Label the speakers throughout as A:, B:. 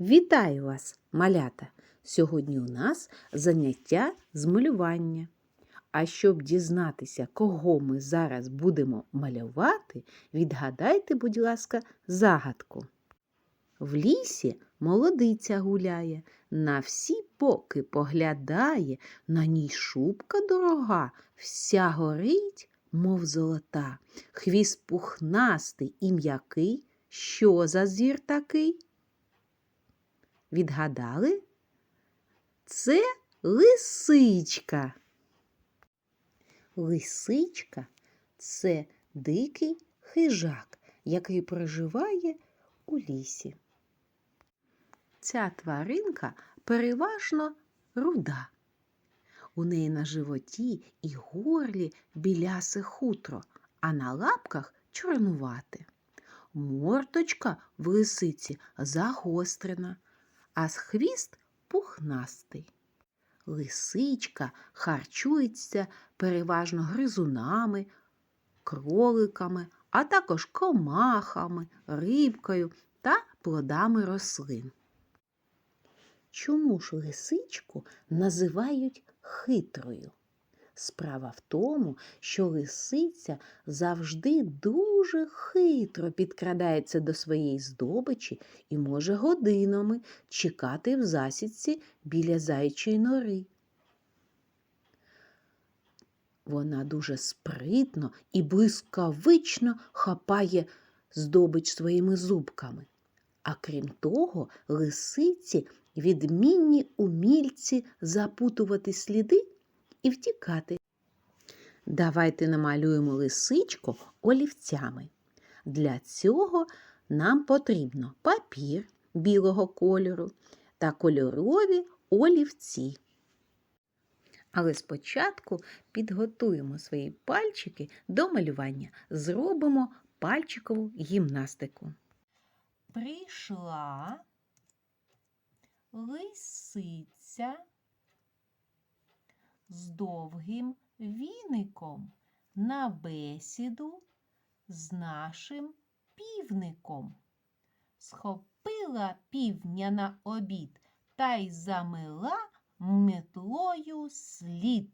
A: Вітаю вас, малята! Сьогодні у нас заняття з малювання. А щоб дізнатися, кого ми зараз будемо малювати, відгадайте, будь ласка, загадку. В лісі молодиця гуляє, на всі боки поглядає, на ній шубка дорога, вся горить, мов золота, хвіст пухнастий і м'який. Що за звір такий? Відгадали? Це лисичка. Лисичка це дикий хижак, який проживає у лісі. Ця тваринка переважно руда. У неї на животі і горлі білясе хутро, а на лапках чорнувате. Мордочка в лисиці загострена, а хвіст пухнастий. Лисичка харчується переважно гризунами, кроликами, а також комахами, рибкою та плодами рослин. Чому ж лисичку називають хитрою? Справа в тому, що лисиця завжди дуже хитро підкрадається до своєї здобичі і може годинами чекати в засідці біля зайчої нори. Вона дуже спритно і блискавично хапає здобич своїми зубками. А крім того, лисиці відмінні умільці запутувати сліди і втікати. Давайте намалюємо лисичку олівцями. Для цього нам потрібно папір білого кольору та кольорові олівці. Але спочатку підготуємо свої пальчики до малювання. Зробимо пальчикову гімнастику.
B: Прийшла лисиця з довгим віником на бесіду з нашим півником. Схопила півня на обід та й замила метлою слід.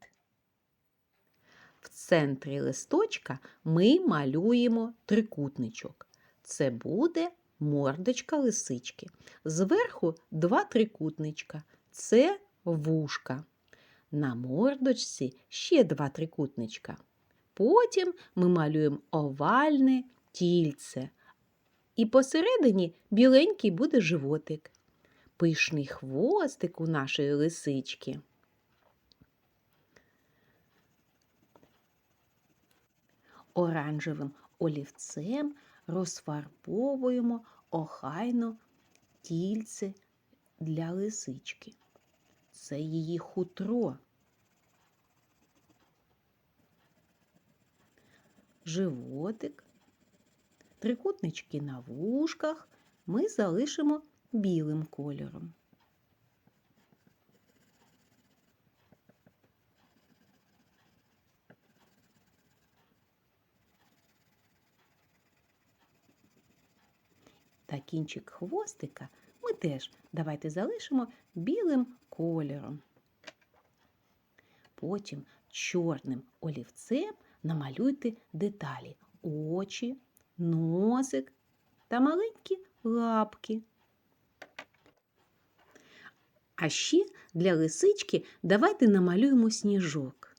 A: В центрі листочка ми малюємо трикутничок. Це буде мордочка лисички. Зверху два трикутничка. Це вушка. На мордочці ще два трикутничка. Потім ми малюємо овальне тільце. І посередині біленький буде животик. Пишний хвостик у нашої лисички. Оранжевим олівцем розфарбовуємо охайно тільце для лисички. Це її хутро. Животик, трикутнички на вушках ми залишимо білим кольором. Та кінчик хвостика ми теж давайте залишимо білим кольором. Потім чорним олівцем намалюйте деталі очі, носик та маленькі лапки. А ще для лисички давайте намалюємо сніжок.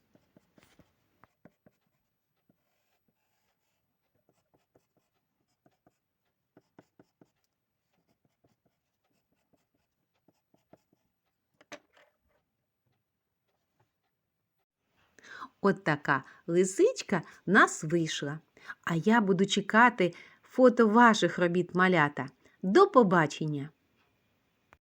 A: От така лисичка нас вийшла. А я буду чекати фото ваших робіт малята. До побачення!